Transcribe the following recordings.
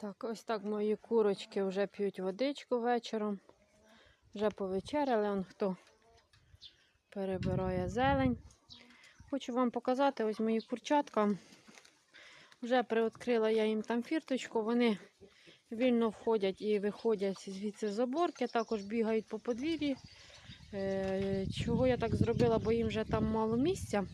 Так, ось так мої курочки вже п'ють водичку вечором. Вже повечеряли, он хто перебирає зелень. Хочу вам показати ось мої курчатка. Вже приоткрила я їм там фірточку. Вони вільно входять і виходять звідси з оборки, також бігають по подвір'ї. Е, Чого я так зробила, бо їм вже там мало місця.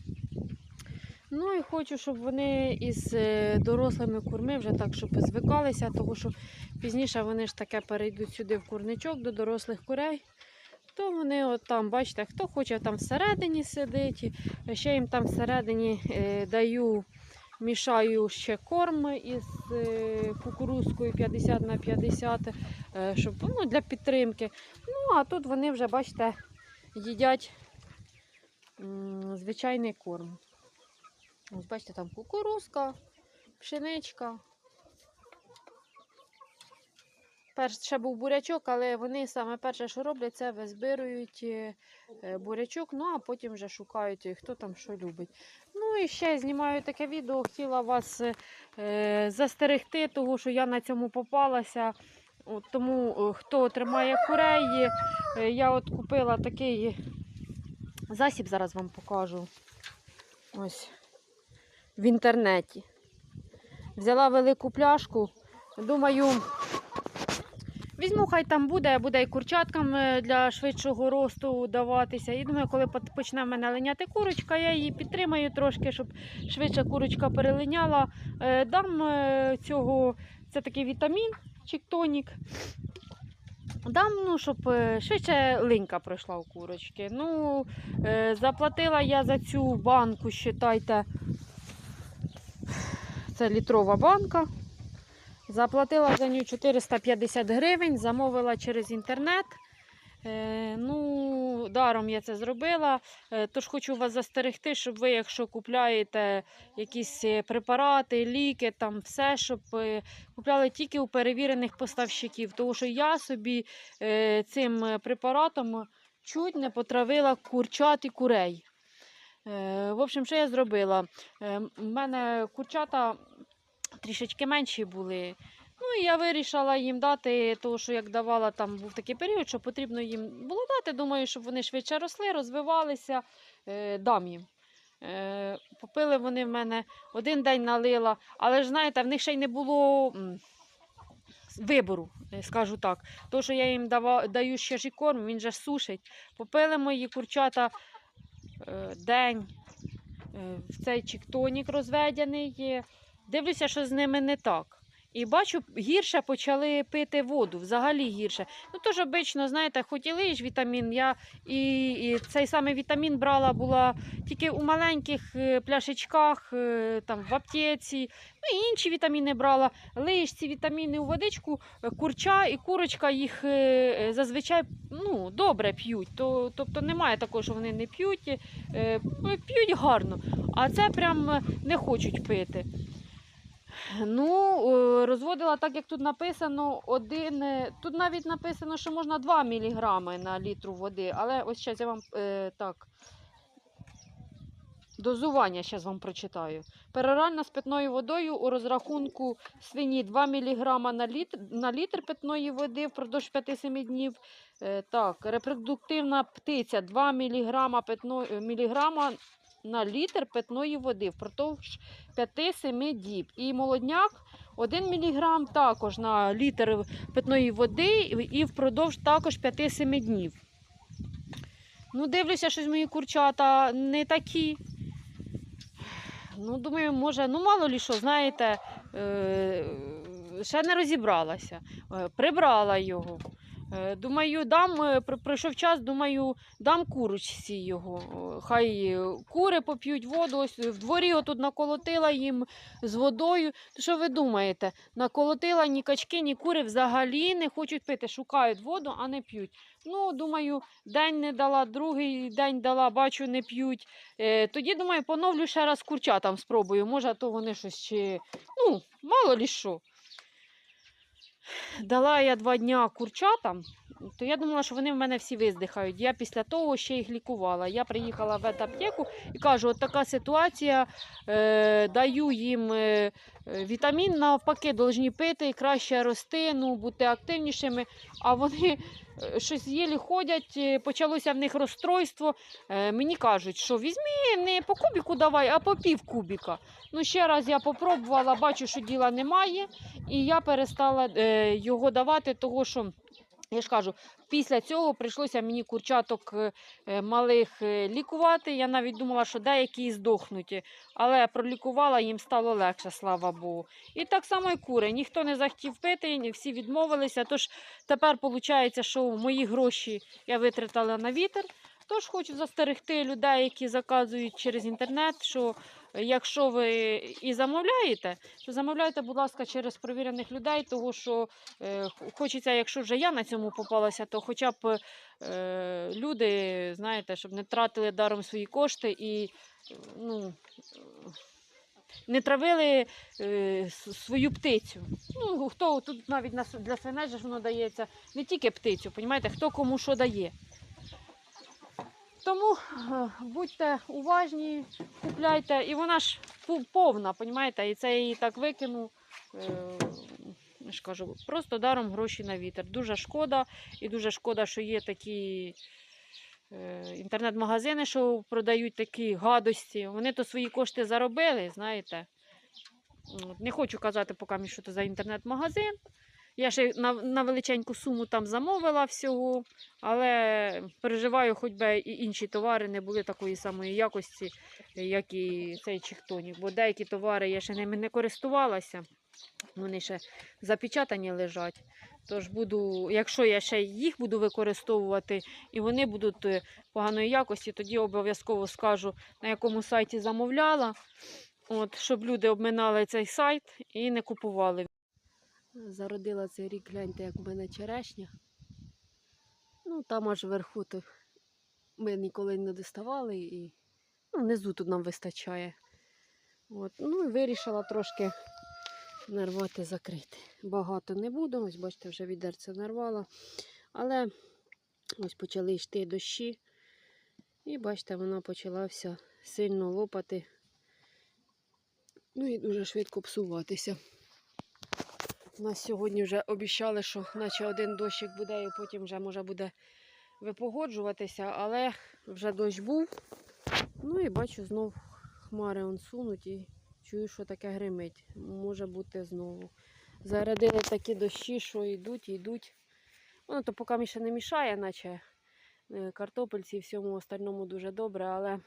Ну і хочу, щоб вони із е, дорослими курми вже так, щоб звикалися, тому що пізніше вони ж таке перейдуть сюди в курничок до дорослих курей. То вони от там, бачите, хто хоче там всередині сидить. Ще їм там всередині е, даю, мішаю ще корм із е, кукурузкою 50 на 50, е, щоб, ну, для підтримки. Ну, а тут вони вже, бачите, їдять звичайний корм. Ось бачите, там кукурузка, пшеничка. Перш ще був бурячок, але вони саме перше, що роблять, це визбирують е, е, бурячок, ну а потім вже шукають, е, хто там що любить. Ну і ще знімаю таке відео, хотіла вас е, застерегти, того, що я на цьому попалася. От, тому хто тримає курей, я от купила такий засіб, зараз вам покажу. Ось в інтернеті. Взяла велику пляшку. Думаю, візьму, хай там буде, буде і курчаткам е, для швидшого росту даватися. І думаю, коли почне в мене линяти курочка, я її підтримаю трошки, щоб швидше курочка перелиняла. Е, Дам е, цього, це такий вітамін, чіктонік. Дам, ну, щоб швидше линька пройшла у курочки. Ну, заплатила я за цю банку, считайте, це літрова банка. Заплатила за нього 450 гривень, замовила через інтернет. Е, ну, даром я це зробила. Е, тож хочу вас застерегти, щоб ви, якщо купляєте якісь е, препарати, ліки, там все, щоб купляли тільки у перевірених поставщиків. Тому що я собі цим препаратом чуть не потравила курчат і курей. Е, в общем, що я зробила? Е, У мене курчата трішечки менші були. Ну, і я вирішила їм дати, тому що як давала, там був такий період, що потрібно їм було дати. Думаю, щоб вони швидше росли, розвивалися, е, дам їм. Е, попили вони в мене один день налила, але ж знаєте, в них ще й не було вибору, е, скажу так. То, що я їм даю ще ж і корм, він же сушить. Попили мої курчата е, день е, в цей чіктонік розведений. є. Дивлюся, що з ними не так. І бачу, гірше почали пити воду, взагалі гірше. Ну, тож обично, знаєте, хоч і лиш вітамін, я і, і цей самий вітамін брала була тільки у маленьких е, пляшечках, е, там, в аптеці, ну і інші вітаміни брала. Лиш ці вітаміни у водичку, е, курча і курочка їх зазвичай ну, добре п'ють. То, тобто немає такого, що вони не п'ють, п'ють гарно. А це прям не хочуть пити. Ну, е, розводила так, як тут написано, один. е, Тут навіть написано, що можна 2 мг на літру води, але ось зараз я вам е, так. Дозування зараз вам прочитаю. Пероральна з питною водою у розрахунку свині 2 мг на літр, на літр питної води впродовж 5-7 днів. Е, так, репродуктивна птиця 2 мг, питної, міліграма на літр питної води впродовж 5-7 діб. І молодняк 1 мг також на літр питної води і впродовж також 5-7 днів. Ну, дивлюся, що мої курчата не такі. Ну, думаю, може, ну мало лі що, знаєте, е, ще не розібралася. Е, прибрала його. Е, Думаю, дам, е, пройшов час, думаю, дам курочці його. Хай е, кури поп'ють воду. Ось в дворі отут наколотила їм з водою. Що ви думаєте? Наколотила ні качки, ні кури взагалі не хочуть пити, шукають воду, а не п'ють. Ну, думаю, день не дала, другий день дала, бачу, не п'ють. Тоді, думаю, поновлю ще раз курчатам спробую. Може, то вони щось ще, ну, мало лі що. Дала я два дня курчатам, то я думала, що вони в мене всі виздихають. Я після того ще їх лікувала. Я приїхала в ветаптеку і кажу, от така ситуація, е, даю їм е, вітамін, навпаки, повинні пити, краще рости, ну, бути активнішими. А вони щось єлі ходять, е, почалося в них розстройство. Е, мені кажуть, що візьми не по кубіку давай, а по пів кубіка. Ну, ще раз я попробувала, бачу, що діла немає, і я перестала е, його давати, того що. Я ж кажу, після цього прийшлося мені курчаток е, е, малих е, лікувати. Я навіть думала, що деякі і здохнуть, але пролікувала, їм стало легше, слава Богу. І так само і кури. Ніхто не захотів пити, всі відмовилися. Тож тепер виходить, що мої гроші я витратила на вітер. Тож хочу застерегти людей, які заказують через інтернет, що е, якщо ви і замовляєте, то замовляйте, будь ласка, через провірених людей, тому що е, хочеться, якщо вже я на цьому попалася, то хоча б е, люди, знаєте, щоб не тратили даром свої кошти і е, ну, не травили е, свою птицю. Ну, хто тут навіть для свиней ж воно дається не тільки птицю, понімаєте, хто кому що дає. Тому е, будьте уважні, купляйте. І вона ж повна, понімаєте, і це я її так викину. Е, кажу, просто даром гроші на вітер. Дуже шкода, і дуже шкода, що є такі е, інтернет-магазини, що продають такі гадості. Вони то свої кошти заробили, знаєте. Не хочу казати поки, що це за інтернет-магазин. Я ще на, на величеньку суму там замовила всього, але переживаю, хоч би і інші товари не були такої самої якості, як і цей чехтонік. Бо деякі товари я ще ними не користувалася, вони ще запечатані лежать. Тож буду, якщо я ще їх буду використовувати і вони будуть е, поганої якості, тоді обов'язково скажу, на якому сайті замовляла, от, щоб люди обминали цей сайт і не купували. Зародила цей рік, гляньте, як в мене черешня. Ну, там аж вверху то ми ніколи не доставали і ну, внизу тут нам вистачає. От. Ну і вирішила трошки нарвати, закрити. Багато не буду, ось бачите, вже відерце нарвала. Але ось почали йти дощі. І бачите, вона почала вся сильно лопати. Ну і дуже швидко псуватися. У нас сьогодні вже обіцяли, що наче один дощик буде, і потім вже може буде випогоджуватися, але вже дощ був. Ну і бачу, знов хмари он сунуть і чую, що таке гримить. Може бути знову. Зарядили такі дощі, що йдуть, йдуть. Воно то поки ще не мішає, наче е, картопельці і всьому остальному дуже добре, але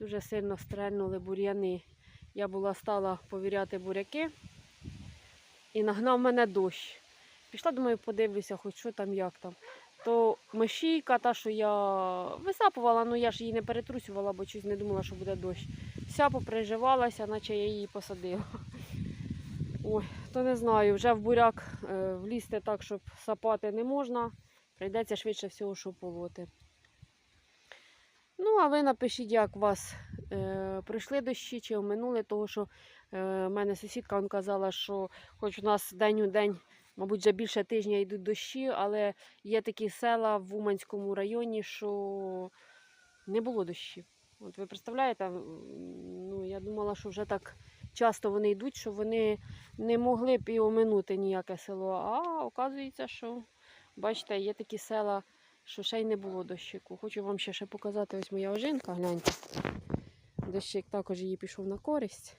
дуже сильно стрельнули бур'яни. Я була стала повіряти буряки і нагнав мене дощ. Пішла, думаю, подивлюся, хоч що там, як там. То мишійка, та, що я висапувала, ну я ж її не перетрусювала, бо щось не думала, що буде дощ. Вся поприживалася, наче я її посадила. Ой, то не знаю, вже в буряк е, влізти так, щоб сапати не можна. Прийдеться швидше всього, що полоти. Ну, а ви напишіть, як у вас е, пройшли дощі чи оминули, того що е, в мене сусідка казала, що хоч у нас день у день, мабуть, вже більше тижня йдуть дощі, але є такі села в Уманському районі, що не було дощів. От ви представляєте, ну я думала, що вже так часто вони йдуть, що вони не могли б і оминути ніяке село. А оказується, що бачите, є такі села, що ще й не було дощику. Хочу вам ще, ще показати ось моя ожинка, гляньте. Дощик також її пішов на користь.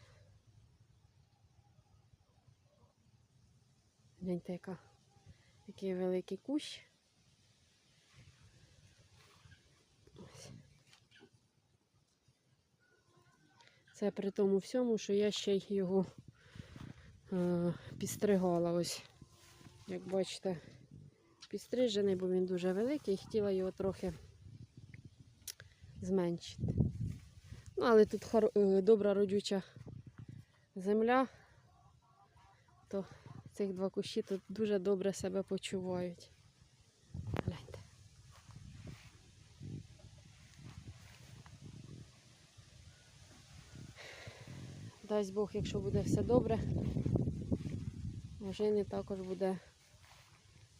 Гляньте, яка, який великий кущ. Це при тому всьому, що я ще його е, підстригала. Ось, як бачите, підстрижений, бо він дуже великий, хотіла його трохи зменшити. Ну, але тут хор- е, добра родюча земля, то цих два кущі тут дуже добре себе почувають. Гляньте. Дасть Бог, якщо буде все добре. Ожини також буде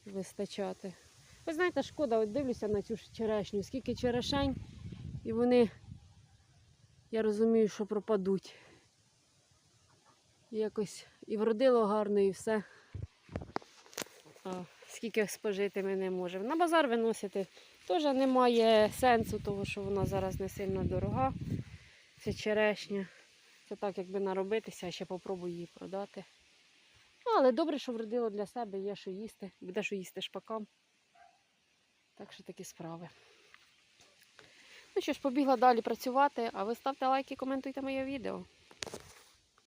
вистачати. Ви знаєте, шкода, от дивлюся на цю черешню, скільки черешень, і вони, я розумію, що пропадуть. Якось і вродило гарно, і все. А скільки спожити ми не можемо. На базар виносити теж немає сенсу, того що вона зараз не сильно дорога. Це черешня. Це так, якби наробитися, а ще попробую її продати. Ну, але добре, що вродило для себе, є що їсти. Буде що їсти шпакам. Так що такі справи. Ну що ж, побігла далі працювати, а ви ставте лайки, коментуйте моє відео.